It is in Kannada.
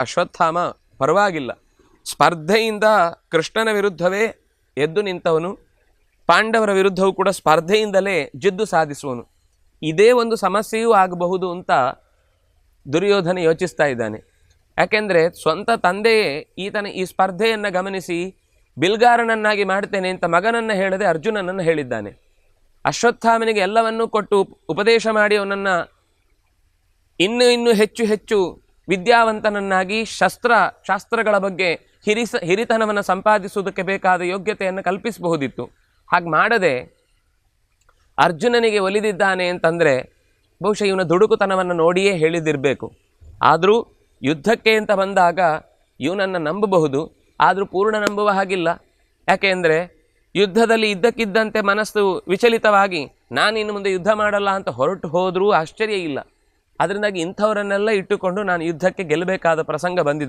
ಅಶ್ವತ್ಥಾಮ ಪರವಾಗಿಲ್ಲ. ಸ್ಪರ್ಧೆಯಿಂದ ಕೃಷ್ಣನ ವಿರುದ್ಧವೇ ಎದ್ದು ನಿಂತವನು, ಪಾಂಡವರ ವಿರುದ್ಧವೂ ಕೂಡ ಸ್ಪರ್ಧೆಯಿಂದಲೇ ಜಿದ್ದು ಸಾಧಿಸುವನು. ಇದೇ ಒಂದು ಸಮಸ್ಯೆಯೂ ಆಗಬಹುದು ಅಂತ ದುರ್ಯೋಧನ ಯೋಚಿಸ್ತಾ ಇದ್ದಾನೆ. ಯಾಕೆಂದರೆ ಸ್ವಂತ ತಂದೆಯೇ ಈತನ ಈ ಸ್ಪರ್ಧೆಯನ್ನು ಗಮನಿಸಿ ಬಿಲ್ಗಾರನನ್ನಾಗಿ ಮಾಡ್ತೇನೆ ಅಂತ ಮಗನನ್ನು ಹೇಳದೆ ಅರ್ಜುನನನ್ನು ಹೇಳಿದ್ದಾನೆ. ಅಶ್ವತ್ಥಾಮನಿಗೆ ಎಲ್ಲವನ್ನೂ ಕೊಟ್ಟು ಉಪ್- ಉಪದೇಶ ಮಾಡಿ ಅವನನ್ನು ಇನ್ನೂ ಇನ್ನೂ ಹೆಚ್ಚು ಹೆಚ್ಚು ವಿದ್ಯಾವಂತನನ್ನಾಗಿ ಶಸ್ತ್ರ, ಶಾಸ್ತ್ರಗಳ ಬಗ್ಗೆ ಹಿರಿಸ, ಹಿರಿತನವನ್ನು ಸಂಪಾದಿಸುವುದಕ್ಕೆ ಬೇಕಾದ ಯೋಗ್ಯತೆಯನ್ನು ಕಲ್ಪಿಸಬಹುದಿತ್ತು. ಹಾಗೆ ಮಾಡದೆ ಅರ್ಜುನನಿಗೆ ಒಲಿದಿದ್ದಾನೆ ಅಂತಂದರೆ ಬಹುಶಃ ಇವನ ದುಡುಕುತನವನ್ನು ನೋಡಿಯೇ ಹೇಳಿದಿರಬೇಕು. ಆದರೂ ಯುದ್ಧಕ್ಕೆ ಅಂತ ಬಂದಾಗ ಇವನನ್ನು ನಂಬಬಹುದು, ಆದರೂ ಪೂರ್ಣ ನಂಬುವ ಹಾಗಿಲ್ಲ. ಯಾಕೆಂದರೆ ಯುದ್ಧದಲ್ಲಿ ಇದ್ದಕ್ಕಿದ್ದಂತೆ ಮನಸ್ಸು ವಿಚಲಿತವಾಗಿ ನಾನು ಇನ್ನು ಮುಂದೆ ಯುದ್ಧ ಮಾಡಲ್ಲ ಅಂತ ಹೊರಟು ಹೋದರೂ ಆಶ್ಚರ್ಯ ಇಲ್ಲ. ಅದರಿಂದಾಗಿ ಇಂಥವರನ್ನೆಲ್ಲ ಇಟ್ಟುಕೊಂಡು ನಾನು ಯುದ್ಧಕ್ಕೆ ಗೆಲ್ಲಬೇಕಾದ ಪ್ರಸಂಗ ಬಂದಿದೆ.